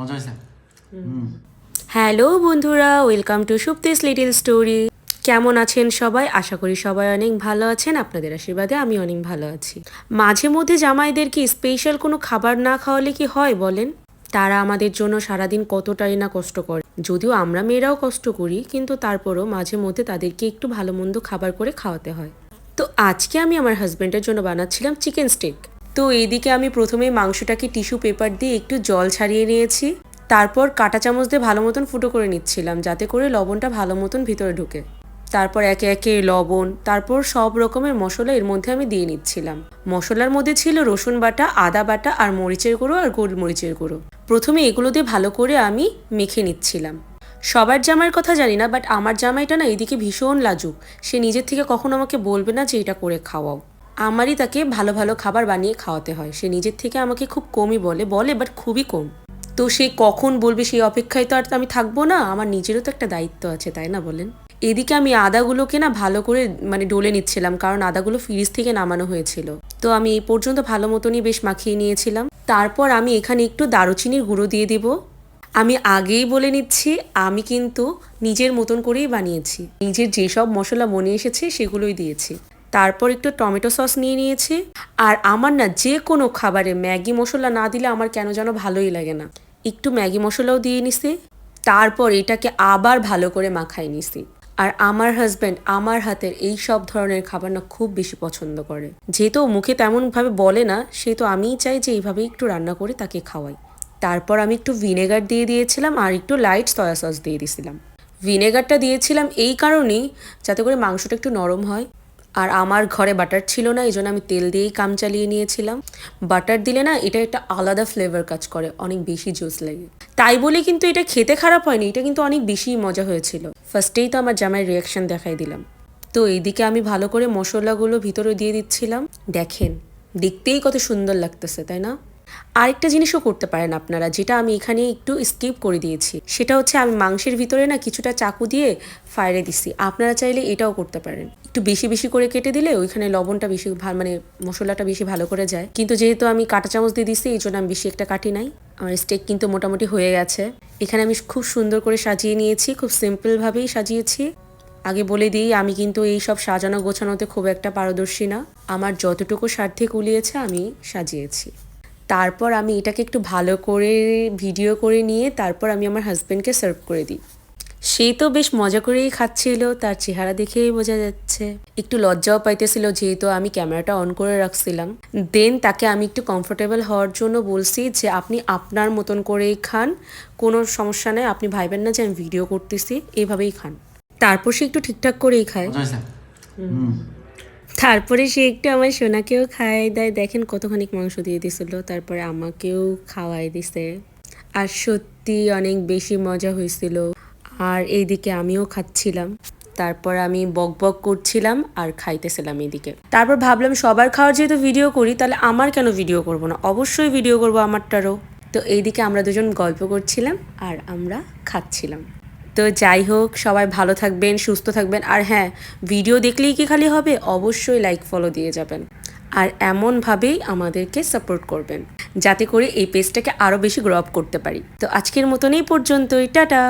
মজা হয়েছে? হ্যালো বন্ধুরা welcome to Supti's little story. কেমন আছেন সবাই? আশা করি সবাই অনেক ভালো আছেন আপনাদের আশীর্বাদে আমি অনেক ভালো আছি। মাঝে মধ্যে জামাইদেরকে স্পেশাল কোনো খাবার না খাওয়ালে কি হয় বলেন? তারা আমাদের জন্য সারাদিন কতটাই না কষ্ট করে। যদিও আমরা মেয়েরাও কষ্ট করি কিন্তু তারপরও মাঝে মধ্যে তাদেরকে একটু ভালো মন্দ খাবার করে খাওয়াতে হয়। তো আজকে আমি আমার হাজব্যান্ডের জন্য বানাচ্ছিলাম চিকেন স্টেক তো এইদিকে আমি প্রথমে মাংসটাকে টিস্যু পেপার দিয়ে একটু জল ছাড়িয়ে নিয়েছি। তারপর কাঁটা চামচ দিয়ে ভালো মতন ফুটো করে নিচ্ছিলাম, যাতে করে লবণটা ভালো মতন ভিতরে ঢুকে। তারপর একে একে লবণ, তারপর সব রকমের মশলা এর মধ্যে আমি দিয়ে নিচ্ছিলাম। মশলার মধ্যে ছিল রসুন বাটা, আদা বাটা আর মরিচের গুঁড়ো আর গোলমরিচের গুঁড়ো। প্রথমে এগুলো দিয়ে ভালো করে আমি মেখে নিচ্ছিলাম। সবার জামাইয়ের কথা জানি না বাট আমার জামাইটা না এদিকে ভীষণ লাজুক। সে নিজের থেকে কখনো আমাকে বলবে না যে এটা করে খাওয়াও। আমারই তাকে ভালো ভালো খাবার বানিয়ে খাওয়াতে হয়। সে নিজের থেকে আমাকে খুব কমই বলে বলে বাট খুবই কম। তো সে কখন বলবে সেই অপেক্ষায় তো আর আমি থাকব না, আমার নিজেরও তো একটা দায়িত্ব আছে, তাই না বলেন? এদিকে আমি আদাগুলোকে না ভালো করে মানে ডলে নিচ্ছিলাম, কারণ আদাগুলো ফ্রিজ থেকে নামানো হয়েছিল। তো আমি এই পর্যন্ত ভালো মতনই বেশ মাখিয়ে নিয়েছিলাম। তারপর আমি এখানে একটু দারুচিনির গুঁড়ো দিয়ে দিব। আমি আগেই বলে নিচ্ছি, আমি কিন্তু নিজের মতন করেই বানিয়েছি। নিজের যেসব মশলা মনে এসেছে সেগুলোই দিয়েছি। তারপর একটু টমেটো সস নিয়ে নিয়েছি। আর আমার না যে কোনো খাবারে ম্যাগি মশলা না দিলে আমার কেন যেন ভালোই লাগে না। একটু ম্যাগি মশলাও দিয়ে নিছি, তারপর এটাকে আবার ভালো করে মাখাই নিছি। আর আমার হাজব্যান্ড আমার হাতের এই সব ধরনের খাবার না খুব বেশি পছন্দ করে। যেহেতু মুখে তেমনভাবে বলে না, সেহেতু আমিই চাই যে এইভাবে একটু রান্না করে তাকে খাওয়াই। তারপর আমি একটু ভিনেগার দিয়ে দিয়েছিলাম আর একটু লাইট সয়া সস দিয়ে দিয়েছিলাম ভিনেগারটা দিয়েছিলাম এই কারণেই, যাতে করে মাংসটা একটু নরম হয়। আর আমার ঘরে বাটার ছিল না, এই জন্য আমি তেল দিয়েই কাম চালিয়ে নিয়েছিলাম। বাটার দিলে না, এটা একটা আলাদা ফ্লেভার কাজ করে, অনেক বেশি জুস লাগে। তাই বলে কিন্তু এটা খেতে খারাপ হয়নি, এটা কিন্তু অনেক বেশি মজা হয়েছিল। ফার্স্টেই তো আমার জামাই রিয়াকশান দেখাই দিলাম। তো এইদিকে আমি ভালো করে মশলাগুলো ভিতরে দিয়ে দিচ্ছিলাম। দেখেন, দেখতেই কত সুন্দর লাগতেছে, তাই না? আরেকটা জিনিসও করতে পারেন আপনারা, যেটা আমি এখানে একটু স্কিপ করে দিয়েছি। সেটা হচ্ছে আমি মাংসের ভিতরে না কিছুটা চাকু দিয়ে ফায়ারে দিছি। আপনারা চাইলে এটাও করতে পারেন। একটু বেশি বেশি করে কেটে দিলে ওইখানে লবণটা বেশি ভা- মানে মশলাটা বেশি ভালো করে যায়। কিন্তু যেহেতু আমি কাঁটা চামচ দিয়ে দিছি এই জন্য আমি বেশি একটা কাটি নাই। আমার স্টেক কিন্তু মোটামুটি হয়ে গেছে। এখানে আমি খুব সুন্দর করে সাজিয়ে নিয়েছি, খুব সিম্পলভাবেই সাজিয়েছি। আগে বলে দিই, আমি কিন্তু এই সব সাজানো গোছানোতে খুব একটা পারদর্শী না। আমার যতটুকু সাধ্যে কুলিয়েছে আমি সাজিয়েছি। তারপর আমি এটাকে একটু ভালো করে ভিডিও করে নিয়ে তারপর আমি আমার হাজব্যান্ডকে সার্ভ করে দিই। সেই তো বেশ মজা করেই খাচ্ছিল তার চেহারা দেখেই বোঝা যাচ্ছে। একটু লজ্জাও পাইতেছিল যেহেতু আমি ক্যামেরাটা অন করে রাখছিলাম। দেন তাকে আমি একটু কমফোর্টেবল হওয়ার জন্য বলছি যে আপনি আপনার মতন করেই খান কোনো সমস্যা নেই আপনি ভাইবেন না যে আমি ভিডিও করতেছি এইভাবেই খান। তারপর সে একটু ঠিকঠাক করেই খায়। হুম। তারপরে সে একটু আমার সোনাকেও খাওয়াই দেয়। দেখেন কতখানি মাংস দিয়ে দিছিল, তারপরে আমাকেও খাওয়াই দিছে। আর সত্যি অনেক বেশি মজা হয়েছিল। আর এইদিকে আমিও খাচ্ছিলাম। তারপর আমি বক বক করছিলাম আর খাইতেছিলাম এইদিকে। তারপর ভাবলাম, সবার খাওয়ার যেহেতু ভিডিও করি, তাহলে আমার কেন ভিডিও করব না? অবশ্যই ভিডিও করব আমারটারও। তো এইদিকে আমরা দুজন গল্প করছিলাম আর আমরা খাচ্ছিলাম। তো যাই হোক, সবাই ভালো থাকবেন, সুস্থ থাকবেন। আর হ্যাঁ ভিডিও দেখলেই কি খালি হবে? অবশ্যই লাইক ফলো দিয়ে যাবেন। আর এমনভাবেই আমাদেরকে সাপোর্ট করবেন। যাতে করে এই পেজটাকে আরও বেশি গ্রো আপ করতে পারি। তো আজকের মতনই পর্যন্তই। টাটা!